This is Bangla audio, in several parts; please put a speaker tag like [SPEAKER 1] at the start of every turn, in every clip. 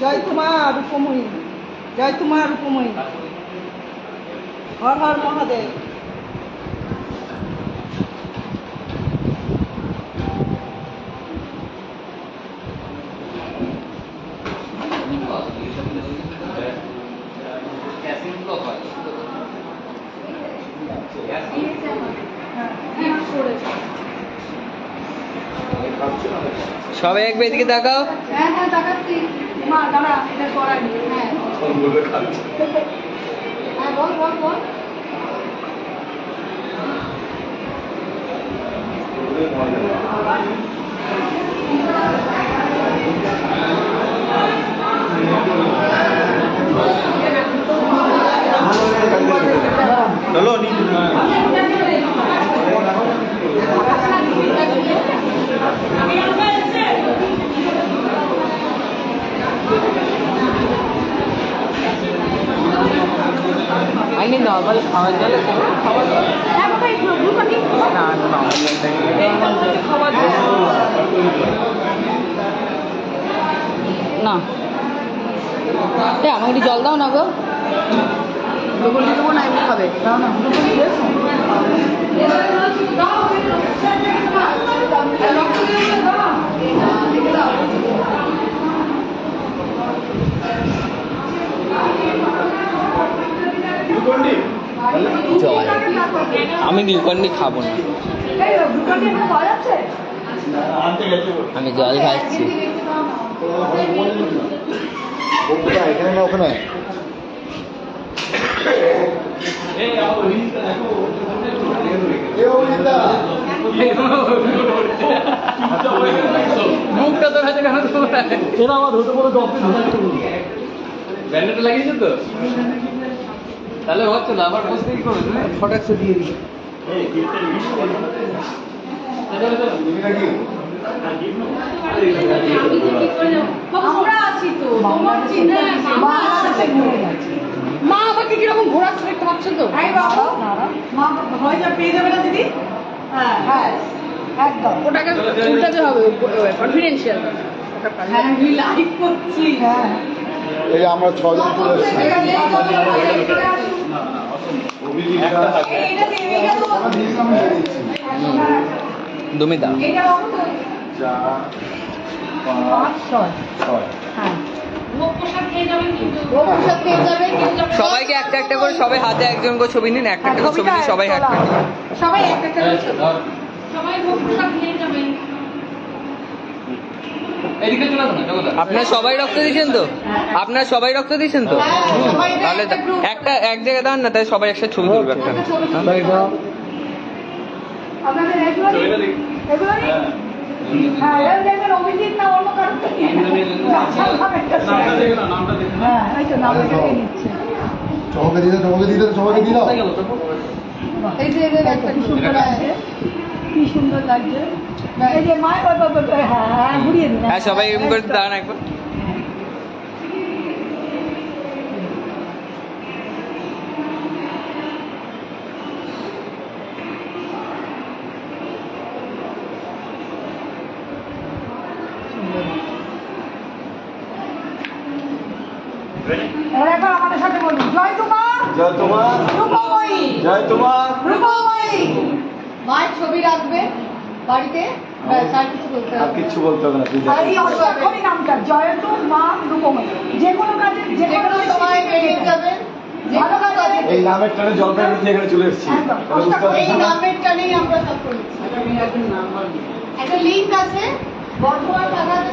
[SPEAKER 1] জয় তোমার রূপময়ী জয় তোমার রূপময়ী হর হর মহাদেব।
[SPEAKER 2] সবাই একবার এদিকে তাকাও।
[SPEAKER 3] হ্যাঁ হ্যাঁ দেখাচ্ছি মা দাঁড়া এটা করানি হ্যাঁ। হ্যাঁ বল বল বল।
[SPEAKER 2] আমি নর্মাল খাওয়ার জলে
[SPEAKER 3] হ্যাঁ গ্লুকনি
[SPEAKER 2] না না এ আমাকে একটু জল দাও না গো
[SPEAKER 1] গ্লুকন্ডি দেবো না এমনি খাবে দাও না গ্লুকন্ডি
[SPEAKER 2] খাব না। আমি জল খাচ্ছি।
[SPEAKER 4] এখানে না ওখানে।
[SPEAKER 2] মুখটা তো হাতে কেন
[SPEAKER 4] এরা আমার ধরতে বলে দশ
[SPEAKER 2] ব্যান্ডেড লাগিয়েছো তো? তাহলে হচ্ছে না আবার বসতে কি করবে তুমি
[SPEAKER 1] ফটাকশো দিয়ে দিই। মা আছে ঘুরে গেছে
[SPEAKER 3] মা আবার কি কীরকম ঘোরাচ্ছে দেখতে পাচ্ছ তো
[SPEAKER 1] এই বাবা মা হয়ে যা পেয়ে যাবে না দিদি হ্যাঁ হ্যাঁ একদম
[SPEAKER 3] ওটাকে উল্টাতে হবে কনফিডেন্সিয়াল
[SPEAKER 1] হ্যাঁ আমি লাইভ করছি হ্যাঁ
[SPEAKER 4] এই আমরা ছজন চলে
[SPEAKER 2] সবাইকে একটা একটা করে, সবাই হাতে একজন করে ছবি নিন, একটা একটা করে ছবি নিন সবাই হাঁটবে।
[SPEAKER 3] সবাই একটা একটা সবাই ভোগ প্রসাদ খেয়ে যাবেন।
[SPEAKER 2] আপনারা সবাই রক্ত দিয়েছেন তো আপনার সবাই রক্ত দিয়েছেন তো
[SPEAKER 3] হ্যাঁ,
[SPEAKER 2] তাহলে
[SPEAKER 3] একটা
[SPEAKER 2] এক জায়গায় দাঁড়ান না তাই সবাই একসাথে ছবি তুলবে একটা?
[SPEAKER 3] হ্যাঁ।
[SPEAKER 1] হ্যাঁ
[SPEAKER 4] সবাইকে দিয়ে সবাইকে দিয়ে সবাইকে দিয়ে
[SPEAKER 3] এই যে একটা
[SPEAKER 1] সুন্দর লাগছে কি সুন্দর লাগছে? এই যে মায়ের বাবা বাবা হ্যাঁ হ্যাঁ ঘুরিয়ে দিন
[SPEAKER 2] হ্যাঁ সবাই এরকম করে দাঁড়ান একবার।
[SPEAKER 1] একবার আমাদের সাথে বলুন। জয় তোমার
[SPEAKER 4] জয় তোমার
[SPEAKER 1] রূপময়ী।
[SPEAKER 4] জয় তোমার
[SPEAKER 1] রূপময়ী।
[SPEAKER 3] মায়ের ছবি রাখবে বাড়িতে কিছু বলতে হবে না।
[SPEAKER 1] আর এই। নামটা জয়তু মা রূপময়ী যে কোনো কাজে যে
[SPEAKER 3] যে কোনো সময় বেরিয়ে যাবেন
[SPEAKER 1] ভালো
[SPEAKER 3] কোনো
[SPEAKER 1] কাজে
[SPEAKER 3] কাজে
[SPEAKER 4] এই নামের টানে জলপাইগুড়ি থেকে এখানে চলে এসেছি।
[SPEAKER 3] এই নামের টানেই আমরা সব করেছি। একটা লিঙ্ক আছে বর্ধমান থানাতে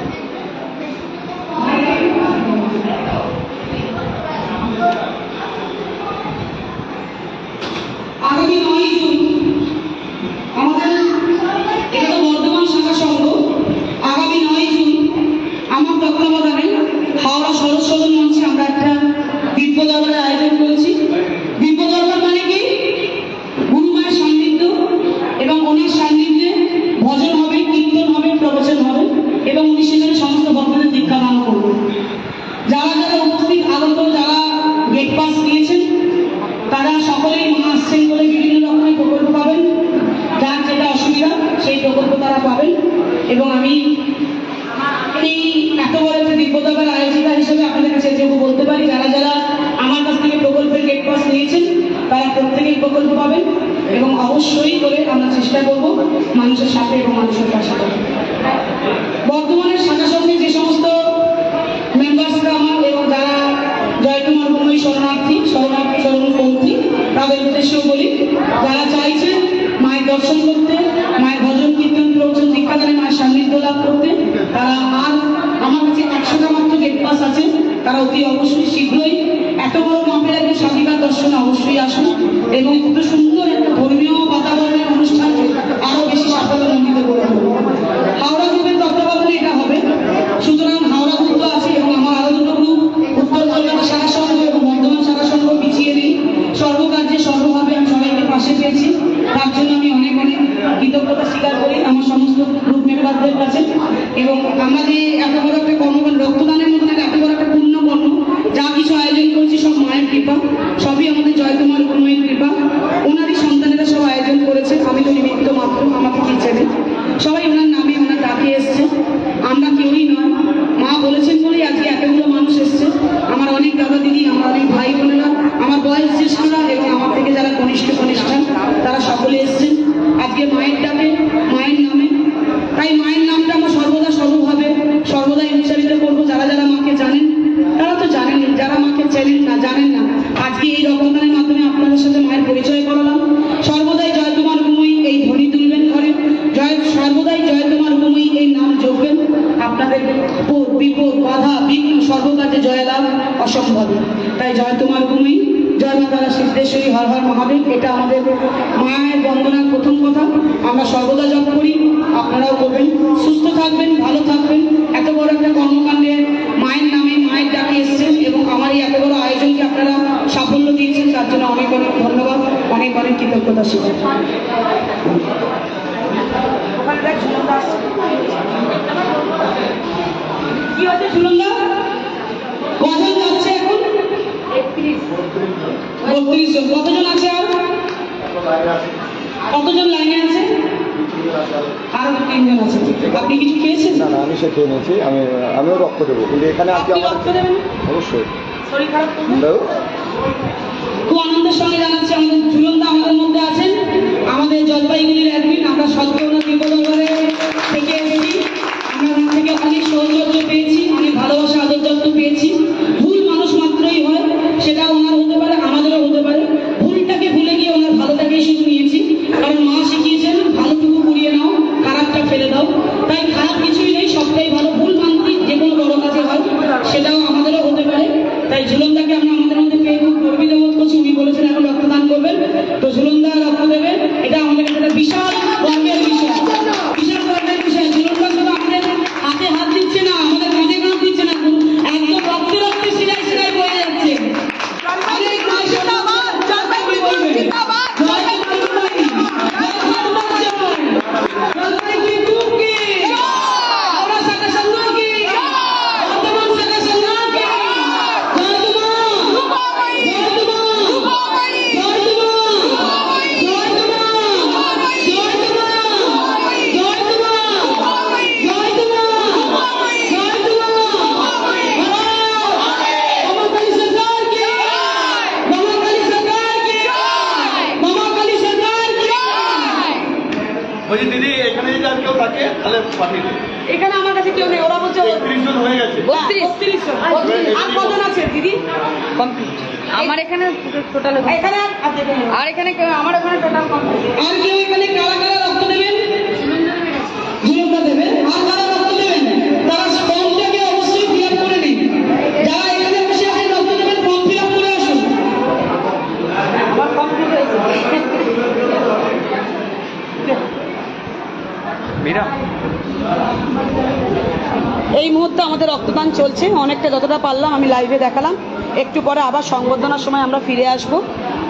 [SPEAKER 5] প্রকল্প পাবেন এবং অবশ্যই করে আমরা চেষ্টা করব মানুষের সাথে এবং মানুষের পাশে বর্তমানে শাখা সঙ্গে যে সমস্ত মেম্বার্সরা আমার এবং যারা জয়কুমার ভূমি শরণার্থী শরণার্থী, শরণপন্থী, তাদের উদ্দেশ্যেও বলি, যারা চাইছেন মায়ের দর্শন করতে, মায়ের ভজন কীর্তন প্রবচন দীক্ষাদানে মায়ের সান্নিধ্য লাভ করতে, তারা আর আমার কাছে একশোটা মাত্র গেট পাস আছে, তারা অতি অবশ্যই দর্শনে অবশ্যই আসুন এবং এত সুন্দর একটা ধর্মীয় বাতাবরণের অনুষ্ঠান আরও বেশি সাফল্যমণ্ডিত করে। হাওড়া গ্রুপের তত্ত্বাবধানে এটা হবে। সুতরাং হাওড়া গ্রুপ তো আছে এবং আমার আরও দুটো গ্রুপ, উত্তর কলকাতা শাখা সংঘ এবং বর্ধমান শাখা সংঘ পিছিয়ে নেই। সর্বকার্যে সর্বভাবে আমি সবাইকে পাশে পেয়েছি। তার জন্য আমি অনেক অনেক কৃতজ্ঞতা স্বীকার করি আমার সমস্ত গ্রুপ মেম্বারদের কাছে। এবং আমরা যে এত বড় একটা কর্মকাণ্ড, রক্তদানের মতন এত বড় একটা পূর্ণ কর্ম, যা কিছু আয়োজন করছি সব মায়ের কৃপা সবই আমাদের জয়কুমার গুরুমের কৃপা ওনারই সন্তানেরা সব আয়োজন করেছে আমি তো নিমিত্ত মাত্র আমাকে কি চেনে সবাই ওনার নামে ওনার ডাকে এসছে আমরা কেউই নয় মা বলেছেন বলেই আজকে এতগুলো মানুষ এসছে আমার অনেক দাদা দিদি আমার অনেক ভাই বোনেরা আমার বয়স জ্যেষ্ঠরা এবং আমার থেকে যারা কনিষ্ঠ কনিষ্ঠান তারা সকলে এসছেন আজকে মায়ের ডাকে মায়ের নামে তাই মায়ের নামটা আমরা সর্বদা সর্বভাবে সর্বদাই উচ্চারিত করব যারা যারা মাকে জানেন তারা তো জানেন যারা মাকে চেনেন না জানেন না আজকে এই রকমদানের মাধ্যমে আপনাদের সাথে মায়ের পরিচয় করালাম সর্বদাই জয় তোমার ভূমি এই ধ্বনি তুলবেন ঘরে জয় সর্বদাই জয় তোমার ভূমি এই নাম যোগবেন আপনাদের বিপদ বিপদ বাধা বিঘ্ন সর্বকাজে জয়লাভ অসম্ভব তাই জয় তোমার ভূমি জয় মা তারা সিদ্ধেশ্বরী হর হর মহাদেব এটা আমাদের মায়ের বন্দনার প্রথম কথা। আমরা সর্বদা জপ করি, আপনারাও করবেন। সুস্থ থাকবেন, ভালো থাকবেন। এত বড় একটা কর্মকাণ্ডে মায়ের নামে মায়ের ডাকে এসছেন এবং আমার এই এত বড় আয়োজনকে আপনারা সাফল্য দিয়েছেন, তার জন্য অনেক অনেক ধন্যবাদ, অনেক অনেক কৃতজ্ঞতা
[SPEAKER 1] আসছে।
[SPEAKER 5] কি হচ্ছে কজন যাচ্ছে? বত্রিশ জন। কতজন আছে আর? কতজন লাইনে আছে? আরও তিনজন আছে। আপনি কিছু খেয়েছেন?
[SPEAKER 4] না না আমি সে খেয়ে নিয়েছি। আমি আমিও রক্ত দেবো। কিন্তু এখানে আজকে আমার অবশ্যই।
[SPEAKER 5] শরীর খারাপ খুব আনন্দের সঙ্গে জানাচ্ছি আমাদের ঝুলন্দা আমাদের মধ্যে আছেন। আমাদের জলপাইগুড়ির অ্যাডমিন আমরা ওনার দীর্ঘদরবারে থেকে এসেছি। আমরা থেকে অনেক সৌন্দর্য পেয়েছি অনেক ভালোবাসা আদর যত্ন পেয়েছি। আমার এখানে
[SPEAKER 3] টোটাল
[SPEAKER 5] এখানে আর- এখানে।
[SPEAKER 3] আমার ওখানে টোটাল কমপ্লিট
[SPEAKER 5] আর কেউ এখানে কারা কারা রক্ত দেবেন ঝুলুকা দেবে। আর কারা রক্ত দেবেন তারা ফর্মটাকে অবশ্যই ফিল আপ করে নিন। যারা এখানে বসে আছেন রক্ত দেবেন ফর্ম ফিল আপ করে আসুন।
[SPEAKER 3] আমার কমপ্লিট হয়েছে
[SPEAKER 2] মীরা?
[SPEAKER 5] এই মুহূর্তে আমাদের রক্তদান চলছে। অনেকটা যতটা পারলাম আমি লাইভে দেখালাম। একটু পরে আবার সংবর্ধনার সময় আমরা ফিরে আসব।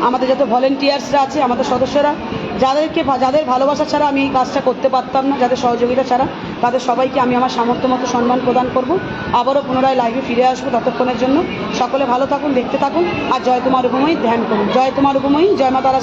[SPEAKER 5] আমাদের যাতে ভলেন্টিয়ার্সরা আছে, আমাদের সদস্যরা, যাদেরকে যাদের ভালোবাসা ছাড়া আমি এই কাজটা করতে পারতাম না, যাদের সহযোগিতা ছাড়া, তাদের সবাইকে আমি আমার সামর্থ্য মতো সম্মান প্রদান করব। আবারও পুনরায় লাইভে ফিরে আসব ততক্ষণের জন্য। সকলে ভালো থাকুন, দেখতে থাকুন, আর জয় তোমার উপময়ী ধ্যান করুন। জয় তোমার উপময়ী, জয় মা তারা